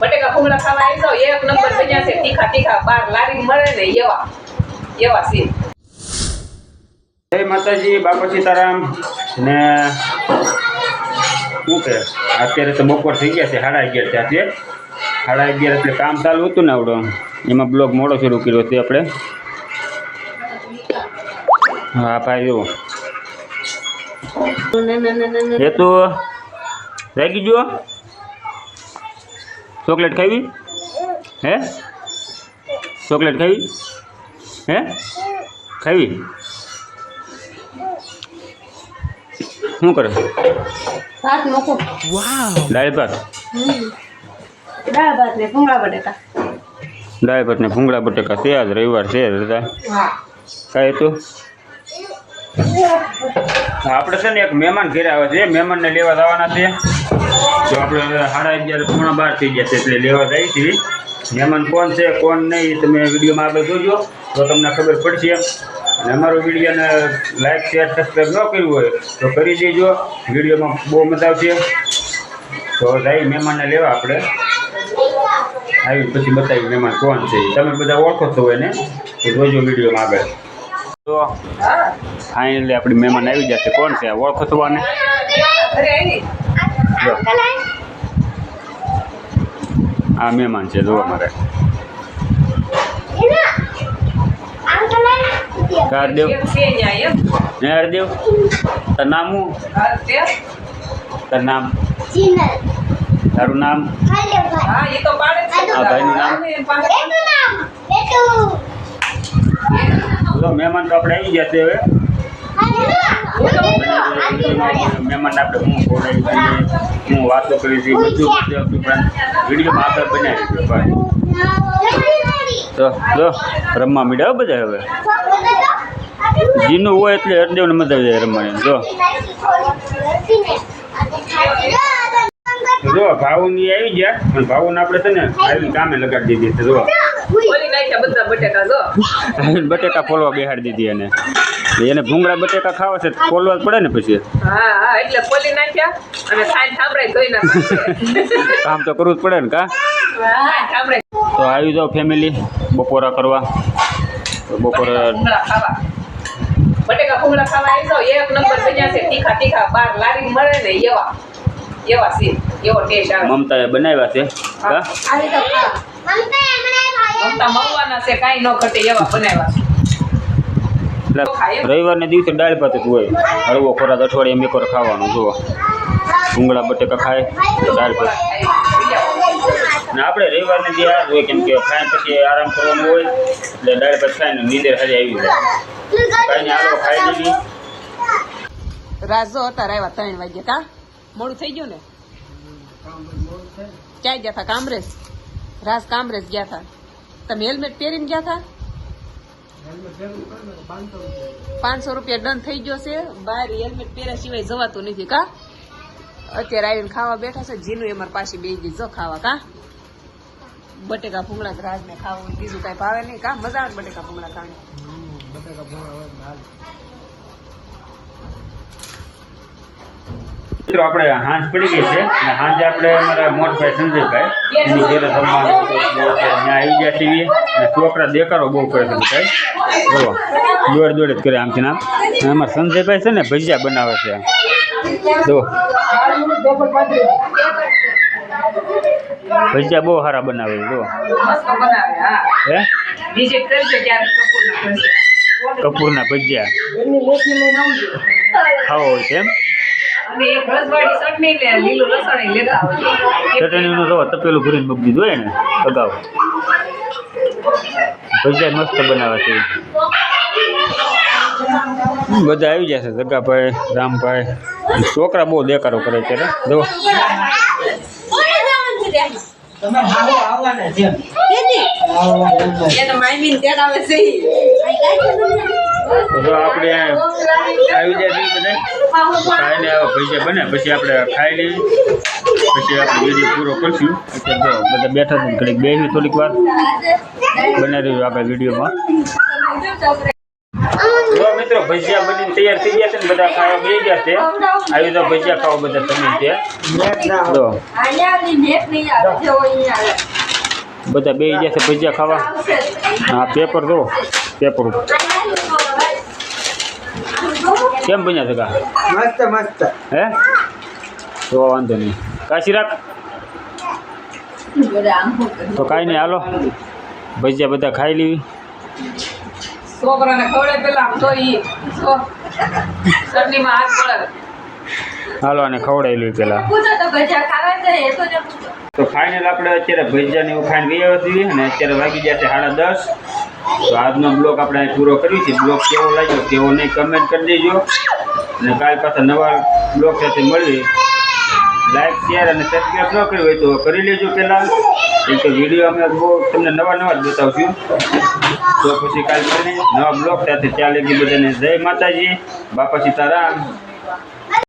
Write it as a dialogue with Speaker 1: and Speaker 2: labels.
Speaker 1: બટેકા ભૂંગળા ખાવા આવી જાવ એક નંબર બન્યા છે તીખા તીખા બાર લારી મળે ને એવા. એવા છે.
Speaker 2: જય માતાજી બાપા સીતારામ. ને શું કે અત્યારે તો બપોર થઈ ગયા છે સાડા અગિયાર ત્યાંથી સાડા અગિયાર એટલે કામ ચાલુ હતું ને આવડો. એમાં બ્લોગ મોડો શરૂ કર્યો તે આપણે. હા ભાઈ જુઓ. એ તો રાગી જુઓ ચોકલેટ ખાવી હે? ચોકલેટ ખાવી હે? ખાવી શું કરે?
Speaker 3: ભાત મૂકું.
Speaker 2: દાળ ભાત?
Speaker 3: દાળ ભાત ને ભૂંગળા બટેકા.
Speaker 2: દાળ ભાત ને ભૂંગળા બટેકા છે આજ રવિવાર છે
Speaker 1: હા.
Speaker 2: કાંઈ તો આપણે છે ને એક મહેમાન ઘેરે આવે છે મહેમાનને લેવા જવાના છે. તો આપણે હવે સાડા અગિયાર પૂર્ણ બાર થઈ જશે છે એટલે લેવા જઈએ છીએ મહેમાન કોણ છે કોણ નહીં તમે વિડીયોમાં આગળ જોજો. તો તમને ખબર પડશે અને અમારો વિડીયોને લાઈક શેર સબસ્ક્રાઈબ ન કર્યું હોય તો કરી દેજો. વિડીયોમાં બહુ મજા આવશે. તો જઈ મહેમાનને લેવા આપણે. આવી પછી બતાવી મહેમાન કોણ છે. તમે બધા ઓળખો છો એને. તો જોજો વિડીયોમાં આગળ. તો ફાઇનલી આપણી મહેમાન આવી જશે કોણ છે? ઓળખો છો આને. જો. આ મહેમાન છે જો અમારે. હરદેવ
Speaker 1: છે
Speaker 2: ને હરદેવ તાર નામ શું? તાર નામ? તારું નામ?
Speaker 1: હા એ તો પાડે જ છે
Speaker 2: આ ભાઈનું નામ? મહેમાન તો આપણે આવી જશે હવે. મહેમાન આપણે હું ખોડાવી છીએ હું વાતો કરી છીએ બધું બધું આપણું વિડીયોમાં બનાવી તો જો રમવા મીડા બધા હવે. જીનું હોય એટલે હરદેવને મજા આવી જાય રમવાની. જો. જો ભાવુની આવી ગયા. પણ ભાવુને આપણે છે ને આવીને કામે લગાડી દીધી જો.
Speaker 1: બટેકા
Speaker 2: ફોલવા બેહાડી દીધી એને. એને ભૂંગળા બટેકા ખાવા છે જ પડે ને પછી.
Speaker 1: હા હા એટલે બોલી નાખ્યા અને સાઈડ સાંભળાય ધોઈ નાખ્યા
Speaker 2: કામ તો કરવું જ પડે ને કા? તો આવી જાઓ ફેમિલી બપોરા કરવા. બપોરે
Speaker 1: બટેકા ભૂંગળા ખાવા આવી જાવ એક નંબર બન્યા છે તીખા તીખા બાર લારી મળે ને એવા. એવા છે એવો ટેસ્ટ આવે.
Speaker 2: મમતાએ બનાવ્યા છે કા?
Speaker 3: આવી તો
Speaker 1: મમતા. મળવાના છે કાંઈ ન ઘટે એવા બનાવ્યા છે.
Speaker 2: એટલે રવિવારને દિવસે દાળ ભાત જ હોય. હળવો ખોરાક, અઠવાડિયા મેકોર ખાવાનું, જુઓ. ભૂંગળા બટેકા ખાય દાળ ભાત. ને આપણે રવિવારને જે આ હોય, કેમ કે ખાય પછી આરામ કરવાનું હોય, એટલે દાળ ભાત ખાઈને નીંદર હારી આવી જાય. કાંઈ નહીં હાલો ખાઈ લીધી.
Speaker 1: રાજો હતા આવ્યા ત્રણ વાગે કા? મોડું થઈ ગયું ને? ક્યાં ગયા હતા કામરેજ? રાજ કામરેજ ગયા હતા તમે હેલ્મેટ પહેરીને ગયા હતા પાંચસો રૂપિયા ડન થઈ ગયો છે. બહાર હેલ્મેટ પહેર્યા સિવાય જવાતું નથી કા? અત્યારે આવીને ખાવા બેઠા છે. જીનું એમાં પાછી બે ગઈ. જો ખાવા કા? બટેકા ભૂંગળા જ રાજને ખાવું બીજું કઈ ભાવે નહીં કા? મજા આવે બટેકા ભૂંગળા ખાવાની?
Speaker 2: મિત્રો, આપણે હાંજ પડી ગઈ છે અને હાંજે આપણે અમારા મોટભાઈ સંજયભાઈ, એની ઘેરે જમવાનું હતું. એટલે ત્યાં આવી ગયા છીએ અને છોકરા દેકારો બહુ કરે છે ભાઈ. બોલો. દોડ દોડ જ કરે આમથી નામ. અને અમારા સંજયભાઈ છે ને ભજીયા બનાવે છે. જો. ભજીયા બહુ સારા બનાવે છે, જો.
Speaker 1: મસ્ત બનાવે હા?
Speaker 2: હે
Speaker 1: વિઝિટ કરજો ક્યારેક કપૂરના ઘરે.
Speaker 2: કપૂરના ભજીયા. ખાવો હોય તેમ
Speaker 1: અને
Speaker 2: ચટણીનું રવા તપેલું ભરીને મૂકી દીધું હોય ને અગાઉ. ભજીયા મસ્ત બનાવે છે. બધા આવી જશે જગાભાઈ રામભાઈ. છોકરા બહુ દેખાડો કરે છે રે. જો
Speaker 1: છે.
Speaker 2: જો આપણે આવી જાય બધા. ખાઈને ભજીયા બને, પછી આપણે ખાઈ લઈએ. પછી આપણે વીડિયો પૂરો કરશું. અત્યારે બધા બેઠા છે ઘડીક બે થોડીક વાર બનાવી રહ્યું આપણે વિડીયોમાં. જો ભજીયા બની તૈયાર થઈ ગયા છે ને, બધા ખાવા બે ગયા છે. આવી તો ભજીયા ખાવા બધા તમે ત્યાં બધા બે ગયા છે ભજીયા ખાવા. હા, પેપર દો પેપર કેમ બન્યા છે કા
Speaker 4: મસ્ત મસ્ત.
Speaker 2: હે? તો વાંધો નહીં. કાશી રાખ તો કાંઈ નહીં હાલો. ભજીયા બધા ખાઈ લેવી
Speaker 1: છોકરાને ખવડે પેલા આમ તો ઈ છો હાથ પડે
Speaker 2: હાલો આને ખવડાવી લેવી પહેલાં તો ફાઇનલ આપણે અત્યારે ભજીયાને એવું ખાઈને વહી આવ્યા અને અત્યારે વાગી ગયા છે સાડા દસ. તો આજનો બ્લોગ આપણે પૂરો કર્યો છે બ્લોગ કેવો લાગ્યો કેવો નહીં કમેન્ટ કરી દેજો. અને કાલ પાછા નવા બ્લોગ સાથે મળીએ. લાઈક શેર અને સબસ્ક્રાઈબ ન કર્યું હોય તો કરી લેજો પહેલાં. કેમ કે વીડિયો અમે બહુ તમને નવા નવા જ બતાવશું. તો પછી કાલ મળીએ નવા બ્લોગ સાથે. ચાલે બધાને જય માતાજી. બાપા સીતારામ.